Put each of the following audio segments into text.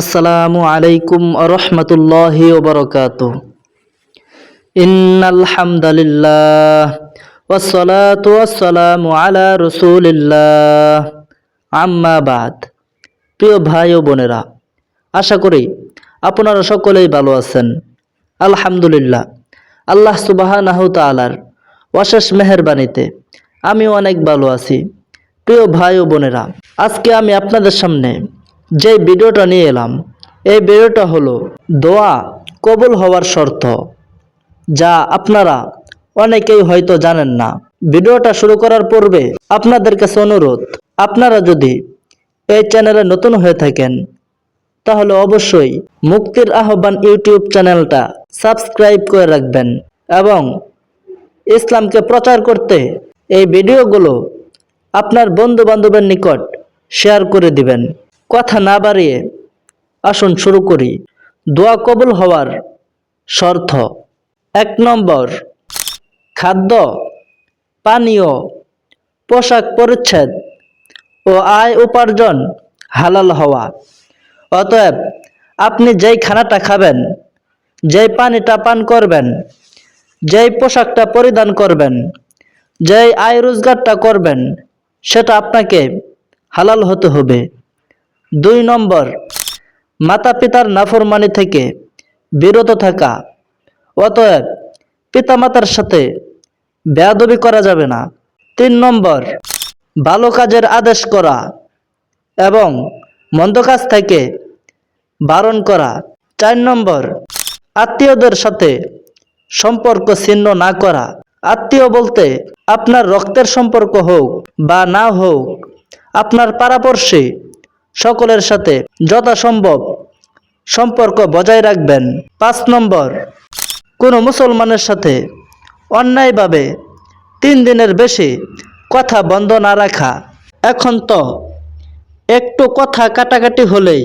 আসসালামু আলাইকুম রহমতুল্লাহি ওবরকাত ইন্নাল হামদালিল্লাহ ওয়াসসালাতু ওয়াসসালামু আলা রাসূলিল্লাহ। আম্মা বাদ। প্রিয় ভাই ও বোনেরা, আশা করি আপনারা সকলেই ভালো আছেন। আলহামদুলিল্লাহ, আল্লাহ সুবাহানাহু তাআলার অশেষ মেহেরবানিতে আমি অনেক ভালো আছি। প্রিয় ভাই ও বোনেরা, আজকে আমি আপনাদের সামনে যে ভিডিওটা নিয়ে এলাম, এই ভিডিওটা হলো দোয়া কবুল হওয়ার শর্ত, যা আপনারা অনেকেই হয়তো জানেন না। ভিডিওটা শুরু করার পূর্বে আপনাদের কাছে অনুরোধ, আপনারা যদি এই চ্যানেলে নতুন হয়ে থাকেন, তাহলে অবশ্যই মুক্তির আহ্বান ইউটিউব চ্যানেলটা সাবস্ক্রাইব করে রাখবেন এবং ইসলামকে প্রচার করতে এই ভিডিওগুলো আপনার বন্ধু বান্ধবের নিকট শেয়ার করে দিবেন। কথা না বাড়িয়ে আসুন শুরু করি। দোয়া কবুল হওয়ার শর্ত এক নম্বর, খাদ্য, পানীয়, পোশাক পরিচ্ছেদ ও আয় উপার্জন হালাল হওয়া। অতএব আপনি যেই খানাটা খাবেন, যেই পানিটা পান করবেন, যেই পোশাকটা পরিধান করবেন, যেই আয় রোজগারটা করবেন, সেটা আপনাকে হালাল হতে হবে। দুই নম্বর মাতা পিতার নাফরমানি থেকে বিরত থাকা। অতএব পিতামাতার সাথে বেয়াদবি করা যাবে না। তিন নম্বর, ভালো কাজের আদেশ করা এবং মন্দ কাজ থেকে বারণ করা। চার নম্বর, আত্মীয়দের সাথে সম্পর্ক ছিন্ন না করা। আত্মীয় বলতে আপনার রক্তের সম্পর্ক হোক বা না হোক, আপনার পাড়াপড়শি সকলের সাথে যথাসম্ভব সম্পর্ক বজায় রাখবেন। পাঁচ নম্বর, কোনো মুসলমানের সাথে অন্যায়ভাবে তিন দিনের বেশি কথা বন্ধ না রাখা। এখন তো একটু কথা কাটাকাটি হলেই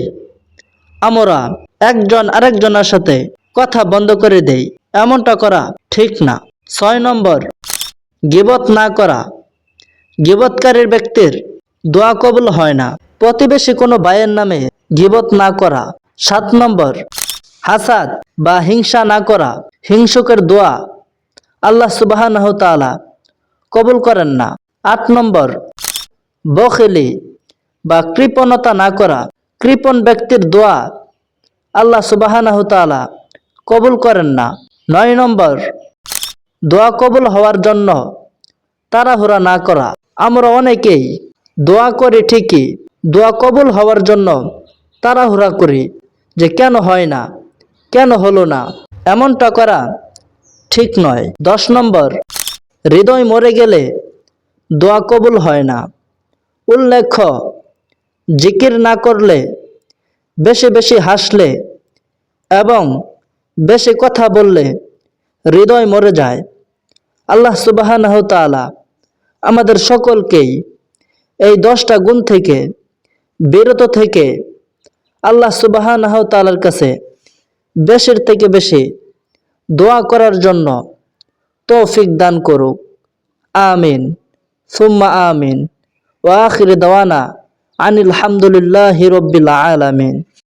আমরা একজন আরেকজনের সাথে কথা বন্ধ করে দেই, এমনটা করা ঠিক না। ছয় নম্বর, গিবত না করা। গিবতকারীর ব্যক্তির দোয়া কবুল হয় না। প্রতিবেশী কোনো ভাইয়ের নামে গিবত না করা। সাত নম্বর, হাসাদ বা হিংসা না করা। হিংসুকের দোয়া আল্লাহ সুবাহ কবুল করেন না। আট নম্বর, বখেলি বা কৃপণতা না করা। কৃপণ ব্যক্তির দোয়া আল্লাহ সুবাহ কবুল করেন না। নয় নম্বর, দোয়া কবুল হওয়ার জন্য তাড়াহুড়া না করা। আমরা অনেকেই দোয়া করি ঠিকই, দোয়া কবুল হওয়ার জন্য তাড়াহুড়া করি যে কেন হয় না, কেন হলো না, এমনটা করা ঠিক নয়। দশ নম্বর, হৃদয় মরে গেলে দোয়া কবুল হয় না। উল্লেখ্য, জিকির না করলে, বেশি বেশি হাসলে এবং বেশি কথা বললে হৃদয় মরে যায়। আল্লাহ তাআলা আমাদের সকলকেই এই দশটা গুণ থেকে, বিরত থেকে আল্লাহ সুবাহানাহ তালার কাছে বেশের থেকে বেশি দোয়া করার জন্য তৌফিক দান করুক। আমিন। সুম্মা আমিন। ওয়াখির দাওয়ানা আনিল হামদুলিল্লাহ হিরবিল্লা আলামিন।